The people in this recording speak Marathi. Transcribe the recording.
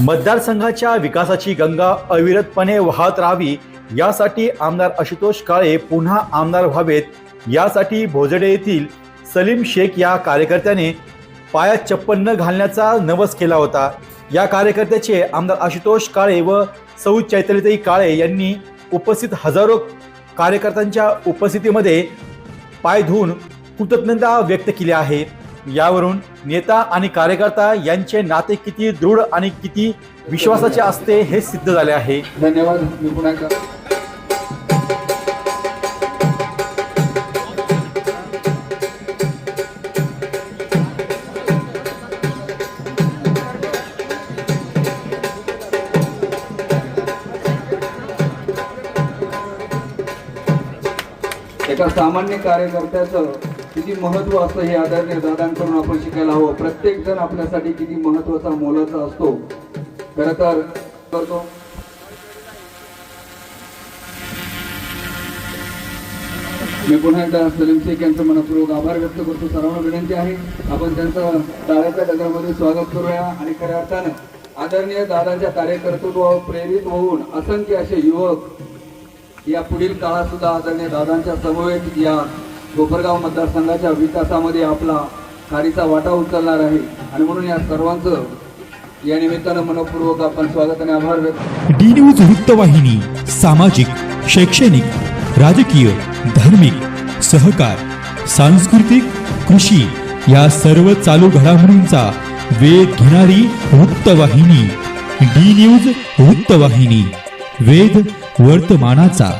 मतदारसंघाच्या विकासाची गंगा अविरतपणे वाहत राहावी यासाठी आमदार आशुतोष काळे पुन्हा आमदार व्हावेत. यासाठी भोजडे येथील सलीम शेख या कार्यकर्त्याने पायात चप्पल न घालण्याचा नवस केला होता. या कार्यकर्त्याचे आमदार आशुतोष काळे व सौ चैतन्यताई काळे यांनी उपस्थित हजारो कार्यकर्त्यांच्या उपस्थितीमध्ये पाय धुवून कृतज्ञता व्यक्त केली आहे. यावरून नेता आणि कार्यकर्ता यांचे नाते किती दृढ आणि किती विश्वासाचे असते हे सिद्ध झाले आहे. धन्यवाद एका सामान्य कार्यकर्त्याचं किती महत्त्व असतं हे आदरणीय दादांकडून आपण शिकायला हवं. प्रत्येक जण आपल्यासाठी किती महत्त्वाचा मोलाचा असतो. खरं तर करतो. मी पुन्हा एकदा सलीम शेख यांचं मनपूर्वक आभार व्यक्त करतो. सर्वांना विनंती आहे. आपण त्यांचं टाळ्याच्या डगरमध्ये स्वागत करूया. आणि खऱ्या अर्थानं आदरणीय दादांच्या कार्यकर्तृत्वावर प्रेरित होऊन असंख्य असे युवक या पुढील काळात सुद्धा आदरणीय दादांच्या समवेत या कोपरगाव मतदारसंघाच्या विकासामध्ये आपला खारीचा वाटा उचलणार आहे. आणि म्हणून या सर्वांचं या निमित्तानं मनपूर्वक आपण स्वागत आणि आभार व्यक्त डी न्यूज वृत्तवाहिनी सामाजिक शैक्षणिक राजकीय धार्मिक सहकार सांस्कृतिक कृषी या सर्व चालू घडामोडींचा वेध घेणारी वृत्तवाहिनी डी न्यूज वृत्तवाहिनी वेध वर्तमानाचा.